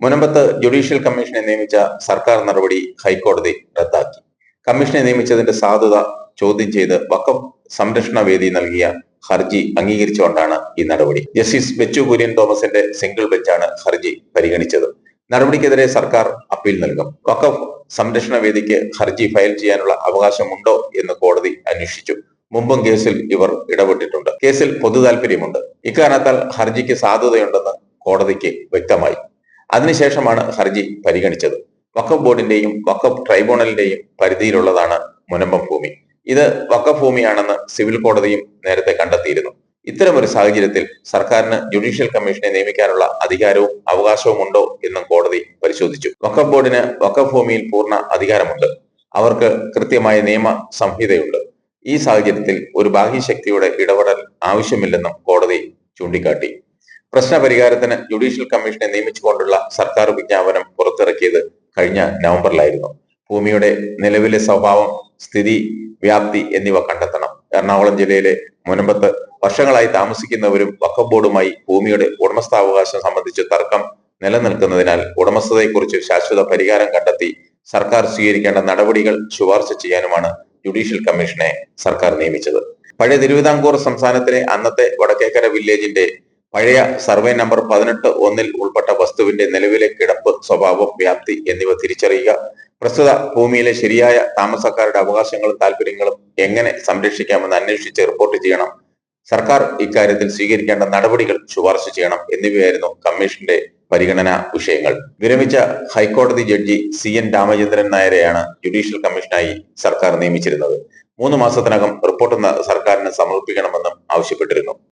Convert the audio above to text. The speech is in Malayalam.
മുനമ്പത്ത് ജുഡീഷ്യൽ കമ്മീഷനെ നിയമിച്ച സർക്കാർ നടപടി ഹൈക്കോടതി റദ്ദാക്കി. കമ്മീഷനെ നിയമിച്ചതിന്റെ സാധുത ചോദ്യം ചെയ്ത് വക്കം സംരക്ഷണ വേദി നൽകിയ ഹർജി അംഗീകരിച്ചുകൊണ്ടാണ് ഈ നടപടി. ജസ്റ്റിസ് ബെച്ചു കുര്യൻ തോമസിന്റെ സിംഗിൾ ബെഞ്ചാണ് ഹർജി പരിഗണിച്ചത്. നടപടിക്കെതിരെ സർക്കാർ അപ്പീൽ നൽകും. വക്കഫ് സംരക്ഷണ വേദിക്ക് ഹർജി ഫയൽ ചെയ്യാനുള്ള അവകാശമുണ്ടോ എന്ന് കോടതി അന്വേഷിച്ചു. മുമ്പും കേസിൽ ഇവർ ഇടപെട്ടിട്ടുണ്ട്. കേസിൽ പൊതു താല്പര്യമുണ്ട് ഇക്കാരണത്താൽ ഹർജിക്ക് സാധുതയുണ്ടെന്ന് കോടതിക്ക് വ്യക്തമായി. അതിനുശേഷമാണ് ഹർജി പരിഗണിച്ചത്. വഖഫ് ബോർഡിന്റെയും വഖഫ് ട്രൈബ്യൂണലിന്റെയും പരിധിയിലുള്ളതാണ് മുനമ്പം ഭൂമി. ഇത് വഖഫ് ഭൂമിയാണെന്ന് സിവിൽ കോടതിയും നേരത്തെ കണ്ടെത്തിയിരുന്നു. ഇത്തരമൊരു സാഹചര്യത്തിൽ സർക്കാരിന് ജുഡീഷ്യൽ കമ്മീഷനെ നിയമിക്കാനുള്ള അധികാരവും അവകാശവും ഉണ്ടോ എന്നും കോടതി പരിശോധിച്ചു. വഖഫ് ബോർഡിന് വഖഫ് ഭൂമിയിൽ പൂർണ അധികാരമുണ്ട്. അവർക്ക് കൃത്യമായ നിയമ സംഹിതയുണ്ട് ഈ സാഹചര്യത്തിൽ ഒരു ബാഹ്യശക്തിയുടെ ഇടപെടൽ ആവശ്യമില്ലെന്നും കോടതി ചൂണ്ടിക്കാട്ടി. പ്രശ്ന പരിഹാരത്തിന് ജുഡീഷ്യൽ കമ്മീഷനെ നിയമിച്ചുകൊണ്ടുള്ള സർക്കാർ വിജ്ഞാപനം പുറത്തിറക്കിയത് കഴിഞ്ഞ നവംബറിലായിരുന്നു. ഭൂമിയുടെ നിലവിലെ സ്വഭാവം സ്ഥിതി വ്യാപ്തി എന്നിവ കണ്ടെത്തണം. എറണാകുളം ജില്ലയിലെ മുനമ്പത്ത് വർഷങ്ങളായി താമസിക്കുന്നവരും വക്കം ബോർഡുമായി ഭൂമിയുടെ ഉടമസ്ഥാവകാശം സംബന്ധിച്ച് തർക്കം നിലനിൽക്കുന്നതിനാൽ ഉടമസ്ഥതയെക്കുറിച്ച് ശാശ്വത പരിഹാരം കണ്ടെത്തി സർക്കാർ സ്വീകരിക്കേണ്ട നടപടികൾ ശുപാർശ ചെയ്യാനുമാണ് ജുഡീഷ്യൽ കമ്മീഷനെ സർക്കാർ നിയമിച്ചത്. പഴയ തിരുവിതാംകൂർ സംസ്ഥാനത്തിലെ അന്നത്തെ വടക്കേക്കര വില്ലേജിന്റെ പഴയ സർവേ നമ്പർ പതിനെട്ട് ഒന്നിൽ ഉൾപ്പെട്ട വസ്തുവിന്റെ നിലവിലെ കിടപ്പ് സ്വഭാവം വ്യാപ്തി എന്നിവ തിരിച്ചറിയുക. പ്രസ്തുത ഭൂമിയിലെ ശരിയായ താമസക്കാരുടെ അവകാശങ്ങളും താല്പര്യങ്ങളും എങ്ങനെ സംരക്ഷിക്കാമെന്ന് അന്വേഷിച്ച് റിപ്പോർട്ട് ചെയ്യണം. സർക്കാർ ഇക്കാര്യത്തിൽ സ്വീകരിക്കേണ്ട നടപടികൾ ശുപാർശ ചെയ്യണം എന്നിവയായിരുന്നു കമ്മീഷന്റെ പരിഗണനാ വിഷയങ്ങൾ. വിരമിച്ച ഹൈക്കോടതി ജഡ്ജി സി എൻ രാമചന്ദ്രൻ നായരെയാണ് ജുഡീഷ്യൽ കമ്മീഷനായി സർക്കാർ നിയമിച്ചിരുന്നത്. മൂന്ന് മാസത്തിനകം റിപ്പോർട്ട് സർക്കാരിന് സമർപ്പിക്കണമെന്നും ആവശ്യപ്പെട്ടിരുന്നു.